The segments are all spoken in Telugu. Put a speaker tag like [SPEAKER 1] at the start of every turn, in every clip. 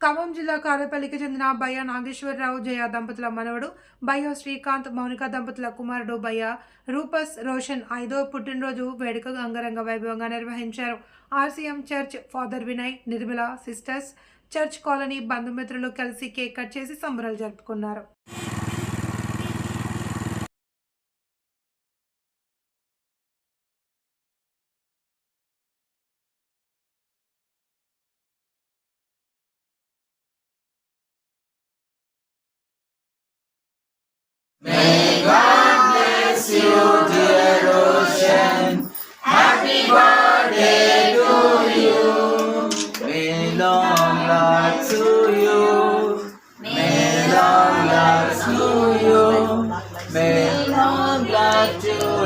[SPEAKER 1] ఖమ్మం జిల్లా కారేపల్లికి చెందిన బయ్య నాగేశ్వరరావు జయ దంపతుల మనవడు బయ్య శ్రీకాంత్ మౌనిక దంపతుల కుమారుడు బయ్య రూపస్ రోషన్ ఐదో పుట్టినరోజు వేడుక అంగరంగ వైభవంగా నిర్వహించారు. RCM church father Vinay Nirmala sisters church colony బంధుమిత్రులు కలిసి కేక్ కట్ చేసి సంబరాలు జరుపుకున్నారు.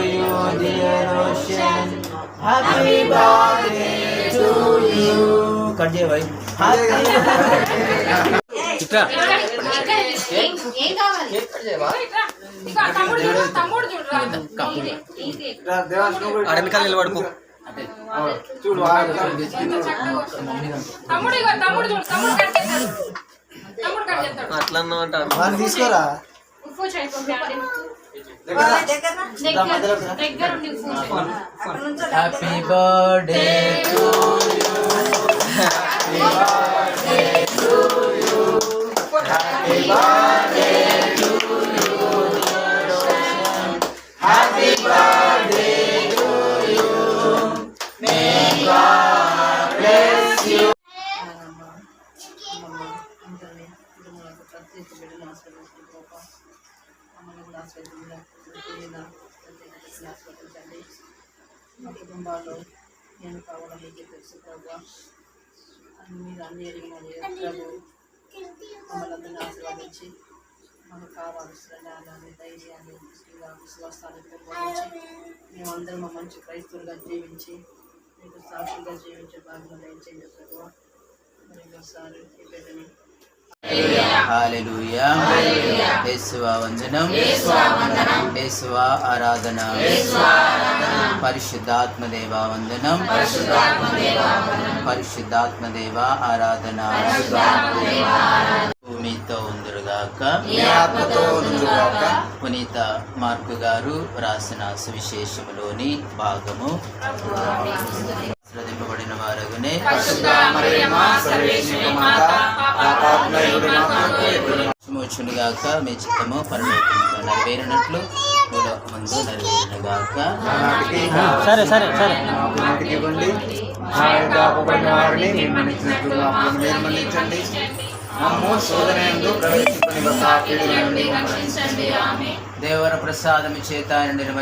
[SPEAKER 2] You, dear ocean. Happy birthday to you. Cut
[SPEAKER 3] ఏం కావాలి
[SPEAKER 4] తమ్ముడు చూడు తమ్ముడు చూడురా
[SPEAKER 3] ఇదే ఇదే
[SPEAKER 2] ఆడ వెనకాల నిలబడుకో.
[SPEAKER 4] తమ్ముడు ఇక తమ్ముడు చూడు తమ్ముడు కట్ చేస్తాడు. తమ్ముడు కట్ చేస్తాడు.
[SPEAKER 2] అట్లా అన్నమాట
[SPEAKER 5] తీసుకోరా
[SPEAKER 4] ఉప్పు చేయకు ఫ్యామిలీ
[SPEAKER 5] దా మధ్యలో
[SPEAKER 4] దగ్గర దగ్గర ఉండి ఉప్పు చేయి.
[SPEAKER 2] హ్యాపీ బర్త్డే టు
[SPEAKER 6] మా కుటుంబాల్లో నేను కావాలని మీకు తెలుసు ప్రభా అని మీరు అన్ని ఎరిగిన ప్రభు మమ్మల్ని అందరినీ ఆశీర్వదించి మనకు కావాల్సిన జ్ఞానాన్ని ధైర్యాన్ని ముఖ్యంగా విశ్వాసాన్ని పెంపొందించి మేమందరం మంచి క్రైస్తవులుగా జీవించి మీకు సాక్షిగా జీవించే భాగ్యం దయచేయండి ప్రభు మరి ఇంకోసారి ఈ బిడ్డని
[SPEAKER 2] హాలెలూయా యేసువా వందనం. యేసువా ఆరాధన. పరిశుద్ధాత్మ దేవా వందనం. పరిశుద్ధాత్మ దేవా ఆరాధన. భూమితో ఉందరుగాక పునీత మార్కు గారు రాసిన సువిశేషములోని భాగము. శ్రదింపబడిన వారగునే. మోచునుగాక మీ చిత్తము నెరవేరినట్లు మూడో ముందు నెరవేరినగాక
[SPEAKER 5] సరే సరే సరే ఇవ్వండి ప్రవేశింపని
[SPEAKER 2] దేవర ప్రసాదము చేత నిర్మ